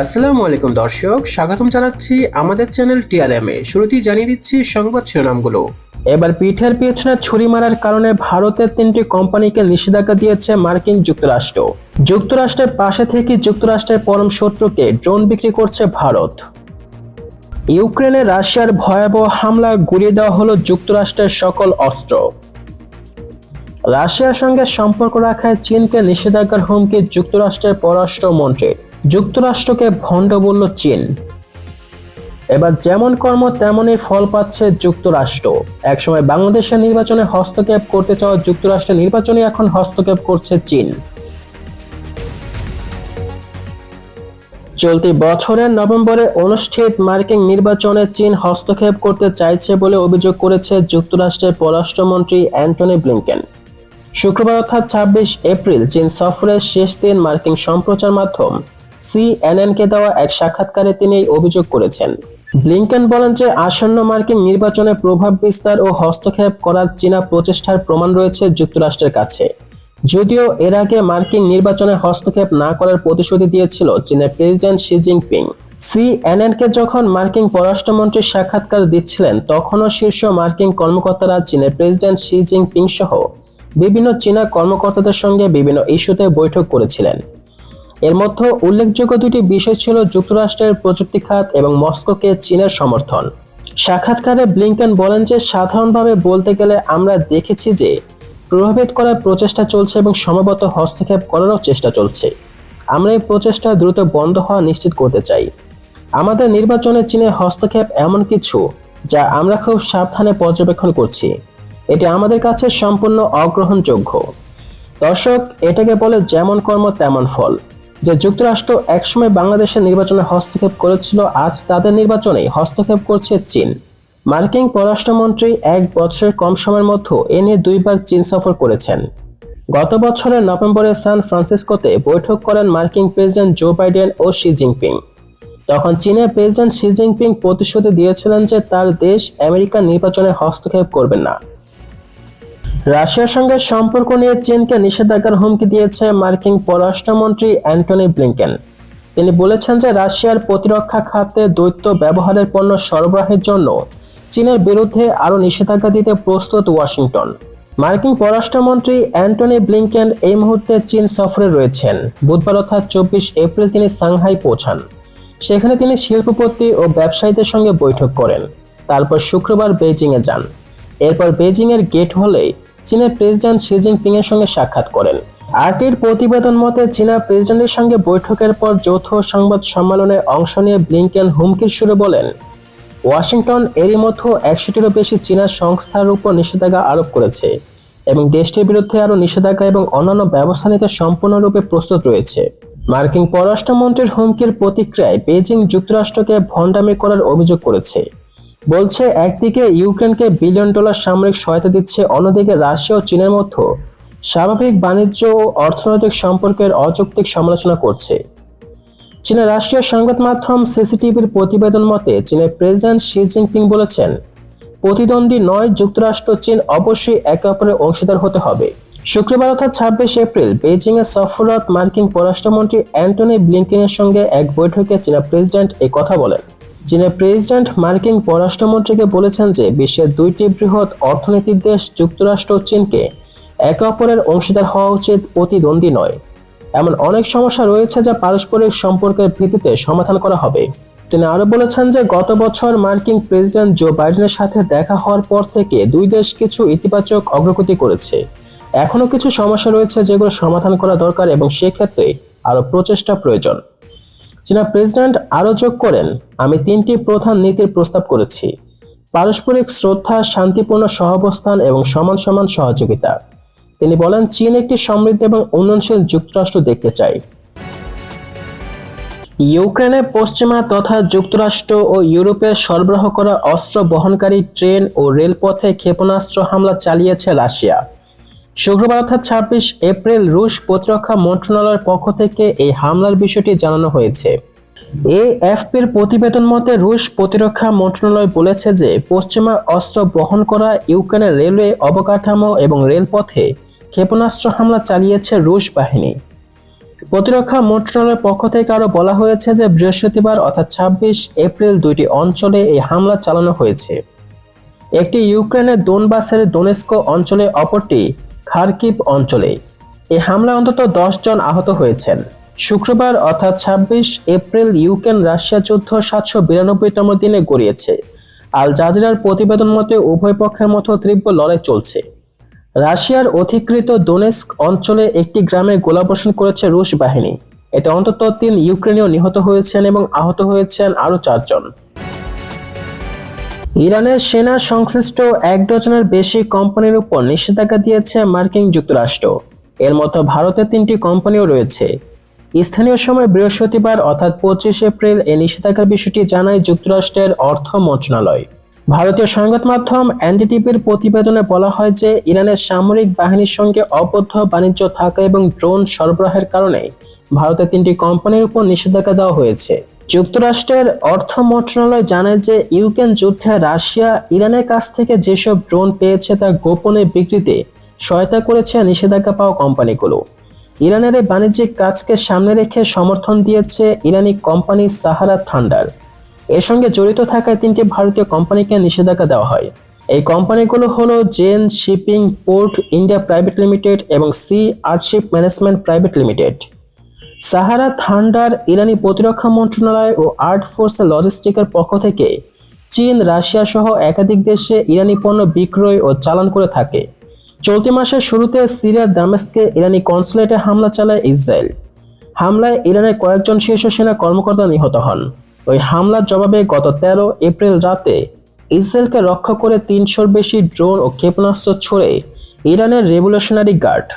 আসসালামু আলাইকুম দর্শক, স্বাগতম জানাচ্ছি আমাদের চ্যানেল টিআরএম এ শুরুতেই জানিয়ে দিচ্ছি সংবাদ শিরোনামগুলো। এবার পিঠের পেছনে ছুরি মারার কারণে ভারতের তিনটি কোম্পানিকে নিষেধাজ্ঞা দিয়েছে মার্কিন যুক্তরাষ্ট্র। যুক্তরাষ্ট্রের পাশে থেকে যুক্তরাষ্ট্রের পরম শত্রুকে ড্রোন বিক্রি করছে ভারত। ইউক্রেনে রাশিয়ার ভয়াবহ হামলা গুড়িয়ে দেওয়া হলো যুক্তরাষ্ট্রের সকল অস্ত্র। রাশিয়ার সঙ্গে সম্পর্ক রাখায় চীনকে নিষেধাজ্ঞার হুমকি যুক্তরাষ্ট্রের পররাষ্ট্রমন্ত্রী যুক্তরাষ্ট্রকে ভণ্ড বলল চীন। এবার যেমন কর্ম, তেমনই ফল পাচ্ছে যুক্তরাষ্ট্র। একসময় বাংলাদেশের নির্বাচনে হস্তক্ষেপ করতে চাওয়া যুক্তরাষ্ট্রের নির্বাচনে এখন হস্তক্ষেপ করছে চীন। চলতি বছরের নভেম্বরে অনুষ্ঠিত মার্কিন নির্বাচনে চীন হস্তক্ষেপ করতে চাইছে বলে অভিযোগ করেছে যুক্তরাষ্ট্রের পররাষ্ট্রমন্ত্রী অ্যান্টনি ব্লিংকেন। শুক্রবার অর্থাৎ ছাব্বিশ এপ্রিল চীন সফরের শেষ দিন মার্কিন সম্প্রচার মাধ্যম। সিএনএনকে দেওয়া এক সাক্ষাৎকারে তিনি এই অভিযোগ করেছেন। ব্লিংকেন বলেন যে আসন্ন মার্কিন নির্বাচনে প্রভাব বিস্তার ও হস্তক্ষেপ করার চীনা প্রচেষ্টার প্রমাণ রয়েছে যুক্তরাষ্ট্রের কাছে। যদিও এর আগে মার্কিন নির্বাচনে হস্তক্ষেপ না করার প্রতিশ্রুতি দিয়েছিল চীনের প্রেসিডেন্ট শি জিনপিং। সিএনএনকে যখন মার্কিন পররাষ্ট্রমন্ত্রী সাক্ষাৎকার দিচ্ছিলেন, তখনও শীর্ষ মার্কিন কর্মকর্তারা চীনের প্রেসিডেন্ট শি জিনপিং সহ বিভিন্ন চীনা কর্মকর্তাদের সঙ্গে বিভিন্ন ইস্যুতে বৈঠক করেছিলেন। এর মধ্যে উল্লেখযোগ্য দুটি বিষয় ছিল যুক্তরাষ্ট্রের প্রযুক্তি খাত এবং মস্কোকে চীনের সমর্থন। সাক্ষাৎকারে ব্লিংকেন বলেন যে, সাধারণভাবে বলতে গেলে আমরা দেখেছি যে, প্রভাবিত করার প্রচেষ্টা চলছে এবং সম্ভবত হস্তক্ষেপ করারও চেষ্টা চলছে। আমরা এই প্রচেষ্টা দ্রুত বন্ধ হওয়া নিশ্চিত করতে চাই। আমাদের নির্বাচনে চীনের হস্তক্ষেপ এমন কিছু যা আমরা খুব সাবধানে পর্যবেক্ষণ করছি। এটি আমাদের কাছে সম্পূর্ণ অগ্রহণযোগ্য। দর্শক, এটাকে বলে যেমন কর্ম, তেমন ফল। যে যুক্তরাষ্ট্র একসময় বাংলাদেশের নির্বাচনে হস্তক্ষেপ করেছিল, আজ তাদের নির্বাচনে হস্তক্ষেপ করছে চীন। মার্কিন পররাষ্ট্রমন্ত্রী এক বছরের কম সময়ের মধ্যে এ নিয়ে দুইবার চীন সফর করেছেন। গত বছরের নভেম্বরে সান ফ্রান্সিসকোতে বৈঠক করেন মার্কিন প্রেসিডেন্ট জো বাইডেন ও শি জিনপিং। তখন চীনের প্রেসিডেন্ট শি জিনপিং প্রতিশ্রুতি দিয়েছিলেন যে তার দেশ আমেরিকার নির্বাচনে হস্তক্ষেপ করবে না। রাশিয়ার সঙ্গে সম্পর্ক নিয়ে চীনকে নিষেধাজ্ঞার হুমকি দিয়েছে মার্কিন পররাষ্ট্রমন্ত্রী অ্যান্টনি ব্লিংকেন। তিনি বলেছেন যে রাশিয়ার প্রতিরক্ষা খাতে দৈত্য ব্যবহারের পণ্য সরবরাহের জন্য চীনের বিরুদ্ধে আরও নিষেধাজ্ঞা দিতে প্রস্তুত ওয়াশিংটন। মার্কিন পররাষ্ট্রমন্ত্রী অ্যান্টনি ব্লিংকেন এই মুহূর্তে চীন সফরে রয়েছেন। বুধবার অর্থাৎ চব্বিশ এপ্রিল তিনি সাংহাই পৌঁছান। সেখানে তিনি শিল্পপতি ও ব্যবসায়ীদের সঙ্গে বৈঠক করেন। তারপর শুক্রবার বেইজিংয়ে যান। এরপর বেইজিংয়ের গেট হলে চীনের প্রেসিডেন্ট শি জিনপিং এর সঙ্গে সাক্ষাৎ করেন। আরটির প্রতিবেদন মতে, চীনা প্রেসিডেন্টের সঙ্গে বৈঠকের পর যৌথ সংবাদ সম্মেলনে অংশ নিয়ে ব্লিংকেন হুমকির সুরে বলেন, ওয়াশিংটন এরই মধ্যে একশোটিরও বেশি চীনা সংস্থার উপর নিষেধাজ্ঞা আরোপ করেছে এবং দেশটির বিরুদ্ধে আরও নিষেধাজ্ঞা এবং অন্যান্য ব্যবস্থা নিতে সম্পূর্ণরূপে প্রস্তুত রয়েছে। মার্কিন পররাষ্ট্রমন্ত্রীর হুমকির প্রতিক্রিয়ায় বেজিং যুক্তরাষ্ট্রকে ভণ্ডামি করার অভিযোগ করেছে। বলছে, একদিকে ইউক্রেনকে বিলিয়ন ডলার সামরিক সহায়তা দিচ্ছে, অন্যদিকে রাশিয়া ও চীনের মধ্যে স্বাভাবিক বাণিজ্য ও অর্থনৈতিক সম্পর্কের অযৌক্তিক সমালোচনা করছে। চীনের রাষ্ট্রীয় সংবাদ মাধ্যম সিসিটিভির প্রতিবেদন মতে, চীনের প্রেসিডেন্ট শি জিনপিং বলেছেন, প্রতিদ্বন্দ্বী নয়, যুক্তরাষ্ট্র চীন অবশ্যই একে অপরের অংশীদার হতে হবে। শুক্রবার অর্থাৎ ছাব্বিশ এপ্রিল বেজিং এ সফরত মার্কিন পররাষ্ট্রমন্ত্রী অ্যান্টনি ব্লিংকেনের সঙ্গে এক বৈঠকে চীনা প্রেসিডেন্ট এই কথা বলেন। চীনের প্রেসিডেন্ট মার্কিন পররাষ্ট্রমন্ত্রীকে বলেছেন যে বিশ্বের দুইটি বৃহৎ অর্থনীতির দেশ যুক্তরাষ্ট্র ও চীনকে একে অপরের অংশীদার হওয়া উচিত প্রতিদ্বন্দ্বী নয়। এমন অনেক সমস্যা রয়েছে যা পারস্পরিক সম্পর্কের ভিত্তিতে সমাধান করা হবে। তিনি আরও বলেছেন যে গত বছর মার্কিন প্রেসিডেন্ট জো বাইডেনের সাথে দেখা হওয়ার পর থেকে দুই দেশ কিছু ইতিবাচক অগ্রগতি করেছে। এখনও কিছু সমস্যা রয়েছে যেগুলো সমাধান করা দরকার এবং সেক্ষেত্রে আরও প্রচেষ্টা প্রয়োজন। চীনা প্রেসিডেন্ট আরও যোগ করেন, আমি তিনটি প্রধান নীতির প্রস্তাব করেছি। পারস্পরিক শ্রদ্ধা, শান্তিপূর্ণ সহাবস্থান এবং সমান সমান সহযোগিতা। তিনি বলেন, চীন একটি সমৃদ্ধ এবং উন্নয়নশীল যুক্তরাষ্ট্র দেখতে চায় ইউক্রেনে পশ্চিমা তথা যুক্তরাষ্ট্র ও ইউরোপে সরবরাহ করা অস্ত্র বহনকারী ট্রেন ও রেলপথে ক্ষেপণাস্ত্র হামলা চালিয়েছে রাশিয়া। শুক্রবার অর্থাৎ ছাব্বিশ এপ্রিল রুশ প্রতিরক্ষা মন্ত্রণালয়ের পক্ষ থেকে এই হামলার বিষয়টি জানানো হয়েছে। এএফপির প্রতিবেদন মতে রুশ প্রতিরক্ষা মন্ত্রণালয় বলেছে যে পশ্চিমা অস্ত্র বহন করা ইউক্রেনের রেলওয়ে অবকাঠামো এবং রেলপথে ক্ষেপণাস্ত্র হামলা চালিয়েছে রুশ বাহিনী। প্রতিরক্ষা মন্ত্রণালয়ের পক্ষ থেকে আরও বলা হয়েছে যে বৃহস্পতিবার অর্থাৎ ছাব্বিশ এপ্রিল দুইটি অঞ্চলে এই হামলা চালানো হয়েছে। একটি ইউক্রেনের দোনবাসের দোনেস্কো অঞ্চলে অপরটি খারকিভ অঞ্চলে। এই হামলায় অন্তত দশ জন আহত হয়েছেন। শুক্রবার অর্থাৎ ছাব্বিশ এপ্রিল ইউক্রেন রাশিয়া যুদ্ধ সাতশো বিরানব্বইতম দিনে গড়িয়েছে। আল জাজিরার প্রতিবেদন মতে উভয় পক্ষের মধ্যে তীব্র লড়াই চলছে। রাশিয়ার অধিকৃত দোনেস্ক অঞ্চলে একটি গ্রামে গোলাবর্ষণ করেছে রুশ বাহিনী। এতে অন্তত তিন ইউক্রেনীয় নিহত হয়েছেন এবং আহত হয়েছেন আরও চারজন। ইরানের সেনা সংশ্লিষ্ট এক ডজনের বেশি কোম্পানির উপর নিষেধাজ্ঞা দিয়েছে মার্কিন যুক্তরাষ্ট্র। এর মতো ভারতের তিনটি কোম্পানিও রয়েছে। স্থানীয় সময় বৃহস্পতিবার অর্থাৎ পঁচিশ এপ্রিল এই নিষেধাজ্ঞার বিষয়টি জানায় যুক্তরাষ্ট্রের অর্থ মন্ত্রণালয়। ভারতীয় সংবাদ মাধ্যম এনডিটিভির প্রতিবেদনে বলা হয় যে, ইরানের সামরিক বাহিনীর সঙ্গে অবদ্ধ বাণিজ্য থাকা এবং ড্রোন সরবরাহের কারণে ভারতের তিনটি কোম্পানির উপর নিষেধাজ্ঞা দেওয়া হয়েছে। যুক্তরাষ্ট্রের অর্থ মন্ত্রণালয় জানায় যে ইউক্রেন যুদ্ধে রাশিয়া ইরানের কাছ থেকে যেসব ড্রোন পেয়েছে তা গোপনে বিক্রিতে সহায়তা করেছে নিষেধাজ্ঞা পাওয়া কোম্পানিগুলো। ইরানের বাণিজ্যিক কাজকে সামনে রেখে সমর্থন দিয়েছে ইরানি কোম্পানি সাহারা থান্ডার। এর সঙ্গে জড়িত থাকায় তিনটি ভারতীয় কোম্পানিকে নিষেধাজ্ঞা দেওয়া হয়। এই কোম্পানিগুলো হলো Zen shipping port India private limited এবং C আর্টশিপ management private limited. Sahara, thunder, ইরানি প্রতিরক্ষা মন্ত্রণালয় ও আর্ট ফোর্সের লজিস্টিকের পক্ষ থেকে চীন, রাশিয়া সহ একাধিক দেশে ইরানি পণ্য বিক্রয় ও চালান করে থাকে। চলতি মাসের শুরুতে সিরিয়ার দামেস্কে ইরানি কনসুলেটে হামলা চালায় ইসরায়েল। হামলায় ইরানের কয়েকজন শীর্ষ সেনা কর্মকর্তা নিহত হন। ওই হামলার জবাবে গত তেরো এপ্রিল রাতে ইসরায়েলকে রক্ষা করে তিনশোর বেশি ড্রোন ও ক্ষেপণাস্ত্র ছড়ে ইরানের রেভলিউশনারি গার্ড